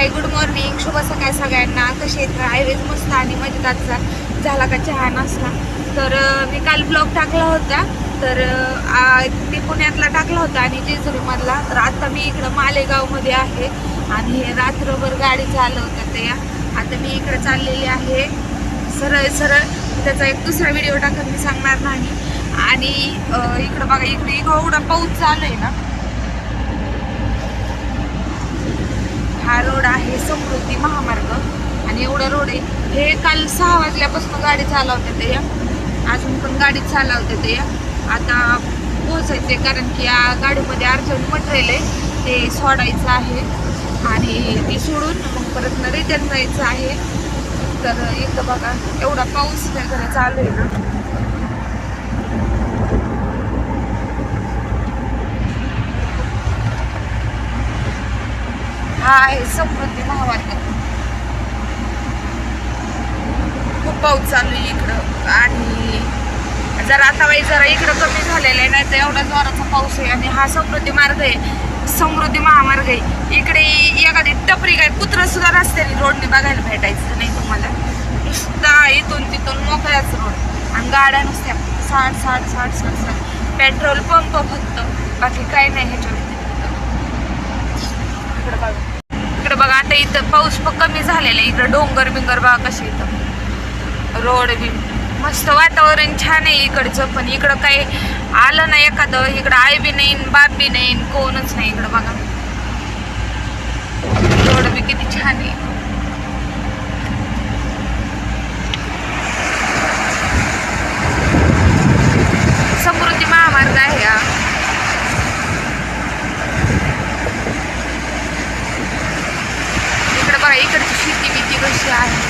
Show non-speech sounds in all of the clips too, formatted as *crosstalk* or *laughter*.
Hi good morning शुभ सकाळ सगळ्यांना. कसे आहेत? हायवेज मस्त आणि मजेदारचा झाला का चहा नसला तर मी काल ब्लॉग टाकला होता. तर ते मी पुण्यातला टाकला होता आणि जेजुरीमधला. तर आता मी इकडं मालेगावमध्ये आहे आणि हे रात्रभर गाडी चालवतात ते. या आता मी इकडं चाललेली आहे. सरळ सरळ. त्याचा एक दुसरा व्हिडिओ टाकत मी सांगणार नाही. आणि इकडं बघा इकडे एवढा पाऊस चालू आहे ना. हा रोड आहे समृद्धी महामार्ग. आणि एवढा रोड आहे. हे काल सहा वाजल्यापासून गाडी चालवते ते. या अजून पण गाडी चालवते ते. या आता पोहोचायचे कारण की या गाडीमध्ये अर्जंट मटेरियल आहे. ते सोडायचं आहे. आणि ते सोडून मग परत रिटर्न जायचं आहे. तर इथं बघा एवढा पाऊस वगैरे चालू आहे ना. हा आहे. समृद्धी महामार्ग. खूप पाऊस चालू आहे इकडं. आणि जर आता वेळी जरा इकडं कमी झालेलं आहे नाही तर एवढा जोराचा पाऊस आहे. आणि हा समृद्धी मार्ग आहे. समृद्धी महामार्ग आहे. इकडे एखादी टपरी काय कुत्र सुद्धा रस्त्याने रोडने बघायला भेटायचं नाही तुम्हाला. नुसता इथून तिथून मोकळ्याच रोड. आणि गाड्या नुसत्या साठ साठ साठ साठ साठ. पेट्रोल पंप फक्त. बाकी काय नाही ह्याच्यावर इकडं बघा. बघा आता इथं पाऊस पण कमी झालेला आहे. इकडं डोंगर बिंगर बघा कसे इथं रोड बी मस्त वातावरण छान आहे इकडचं पण इकडं काही आलं नाही एखादं. इकडं आई बी नाही बाप बी नाही कोणच नाही इकडं बघा. रोड बी किती छान आहे समृद्धी महामार्ग आहे हा इकडे बघा इकडची शेती बिती कशी आहे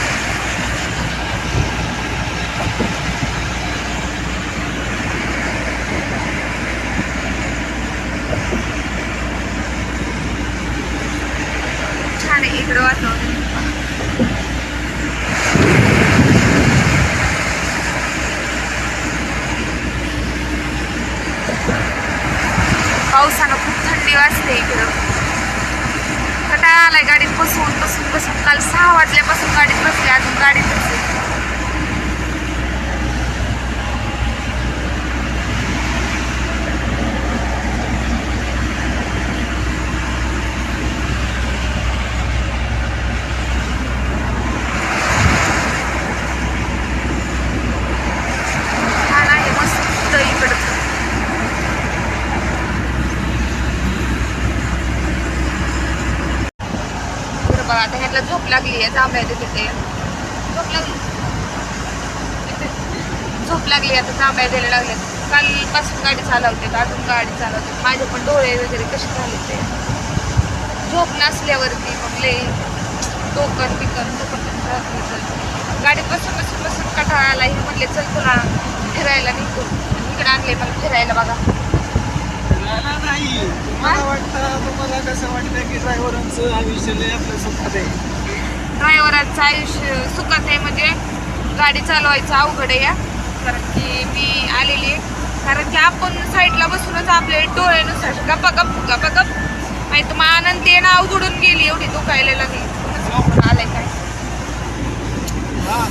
छान आहे इकडं वातावरण पावसानं खूप थंडी वाजते इकडं कंटाळा आलाय गाडीत बसून बसून बसून काल सहा वाजल्यापासून गाडीत बसले अजून गाडीत बसले छान आहे मस्त इकडचं बरं बघा आता ह्यातला झोप लागली आहे जांभळ्या तिथे. झोप लागली. झोप लागली आता जांभ्या द्यायला लागले. कालपासून गाडी चालवते अजून गाडी चालवते. माझे पण डोळे वगैरे कसे झाले ते. झोप नसल्यावरती मग लई टोकन बिकन गाडीत बसून बसून बसून कटाळा आला हे म्हणले चल तुला फिरायला निघतो इकडे आणले मला फिरायला बघा. नाही. मला वाटतं तुम्हाला कसं वाटतं की ड्रायव्हरांचं आयुष्य लय आपलं सुखात आहे. ड्रायव्हरांचं आयुष्य सुखात आहे म्हणजे गाडी चालवायचं अवघड आहे या. कारण की मी आलेली आहे. कारण की आपण साईडला बसूनच आपले डोळ्यानुसार नुसार गप्पा गप गप्पा. गप आणि मग आनंद ते नाव जोडून गेली एवढी दुखायला लागली कोणाचं आलंय काय हा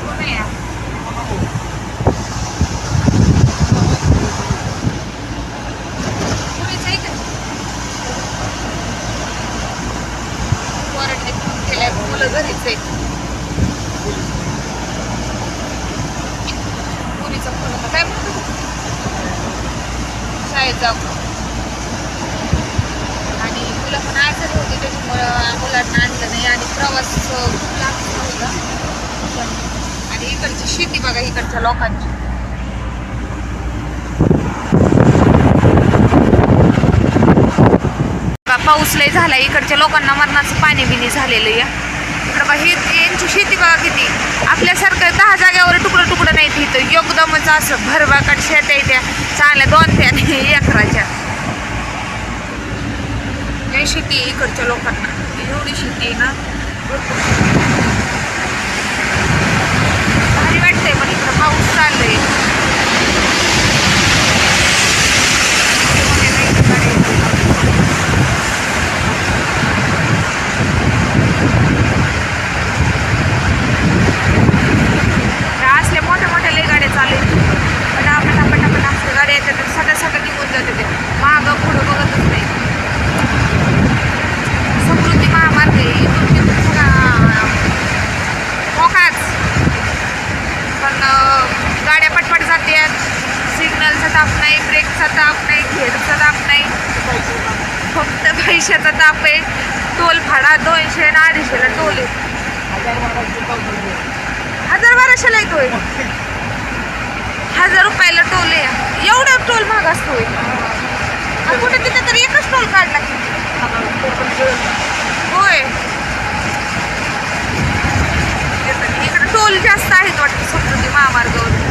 कोण आहे या? कोणीच आहे का? वरडले फोन केलाय मुलं घरीच आहेत मुलीचा फोन काय म्हणतो? शाळेत जाऊ. आणि मुलं पण आजारी होती त्याच्यामुळं मुलांना आणलं नाही. आणि प्रवास खूप लागला होता. आणि इकडची शेती बघा इकडच्या लोकांची. बघा, पाऊस लय झाला इकडच्या लोकांना मरणाचं पाणी बिनी झालेलं या बाबा हे ही यांची शेती बघा किती. आपल्यासारखं दहा जाग्यावर तुकडं तुकडं नाही इथं एकदमच असं भरभाकट शेत आहे त्या चांगल्या दोन त्या *laughs* एकराच्या. शेती आहे इकडच्या लोकांना. एवढी शेती आहे ना. ताप नाही ब्रेकचा ताप नाही घेरचा ताप नाही. फक्त पैशाचा ताप आहे. टोल भाडा दोनशे ना अडीचशेला टोल आहे. हजार बाराशेला येतो हजार रुपयाला टोल आहे. एवढा टोल महाग असतो कुठे तिथे तरी एकच टोल काढला होय. इकडे टोल जास्त आहेत वाटतं समृद्धी महामार्गावर.